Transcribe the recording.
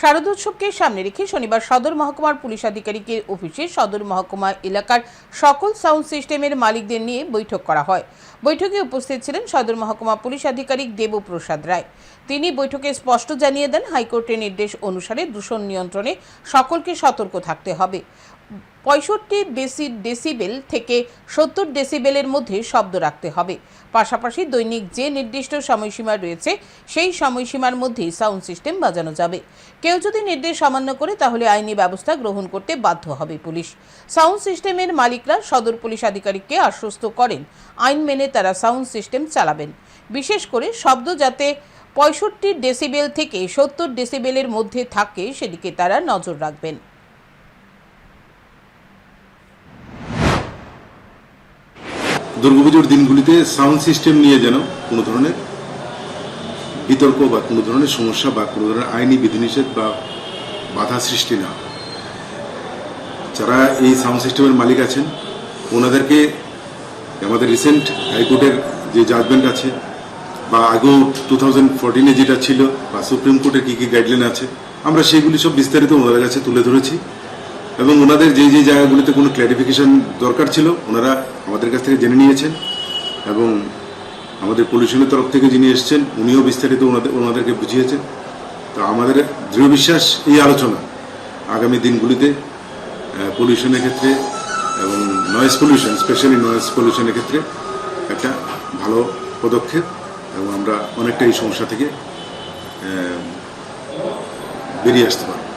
শারদোৎসবকে সামনে রেখে শনিবার সদর মহকুমার পুলিশ আধিকারিকের অফিসে সদর মহকুমা এলাকার সকল সাউন্ড সিস্টেমের মালিকদের নিয়ে বৈঠক করা হয়। বৈঠকে উপস্থিত ছিলেন সদর মহকুমা পুলিশ আধিকারিক দেবপ্রসাদ রায়। তিনি বৈঠকে স্পষ্ট জানিয়ে দেন, হাইকোর্টের নির্দেশ অনুসারে দূষণ নিয়ন্ত্রণে সকলকে সতর্ক থাকতে হবে। পঁয়ষট্টি বেসি ডেসিবেল থেকে সত্তর ডেসিবেলের মধ্যে শব্দ রাখতে হবে। পাশাপাশি দৈনিক যে নির্দিষ্ট সময়সীমা রয়েছে, সেই সময়সীমার মধ্যেই সাউন্ড সিস্টেম বাজানো যাবে। কেউ যদি নির্দেশ অমান্য করে, তাহলে আইনি ব্যবস্থা গ্রহণ করতে বাধ্য হবে পুলিশ। সাউন্ড সিস্টেমের মালিকরা সদর পুলিশ আধিকারিককে আশ্বস্ত করেন, আইন মেনে তারা সাউন্ড সিস্টেম চালাবেন। বিশেষ করে শব্দ যাতে পঁয়ষট্টি ডেসিবেল থেকে সত্তর ডেসিবেলের মধ্যে থাকে, সেদিকে তারা নজর রাখবেন। দুর্গাপুজোর দিনগুলিতে সাউন্ড সিস্টেম নিয়ে যেন কোনো ধরনের বিতর্ক বা কোনো ধরনের সমস্যা বা কোনো ধরনের আইনি বিধিনিষেধ বা বাধা সৃষ্টি না যারা এই সাউন্ড সিস্টেমের মালিক আছেন, ওনাদেরকে আমাদের রিসেন্ট হাইকোর্টের যে জাজমেন্ট আছে বা আগেও টু থাউজেন্ড ফোরটিনে যেটা ছিল বা সুপ্রিম কোর্টের কী কী গাইডলাইন আছে, আমরা সেইগুলি সব বিস্তারিত ওনাদের কাছে তুলে ধরেছি। এবং ওনাদের যে যে জায়গাগুলিতে কোনো ক্ল্যারিফিকেশন দরকার ছিল, ওনারা আমাদের কাছ থেকে জেনে নিয়েছেন এবং আমাদের পলিউশনের তরফ থেকে যিনি এসছেন, উনিও বিস্তারিত ওনাদের, ওনাদেরকে বুঝিয়েছেন। তো আমাদের দৃঢ় বিশ্বাস এই আলোচনা আগামী দিনগুলিতে পলিউশনের ক্ষেত্রে এবং নয়েজ পলিউশন স্পেশালি নয়েজ পলিউশনের ক্ষেত্রে একটা ভালো পদক্ষেপ এবং আমরা অনেকটা এই সমস্যা থেকে বেরিয়ে আসতে পারব।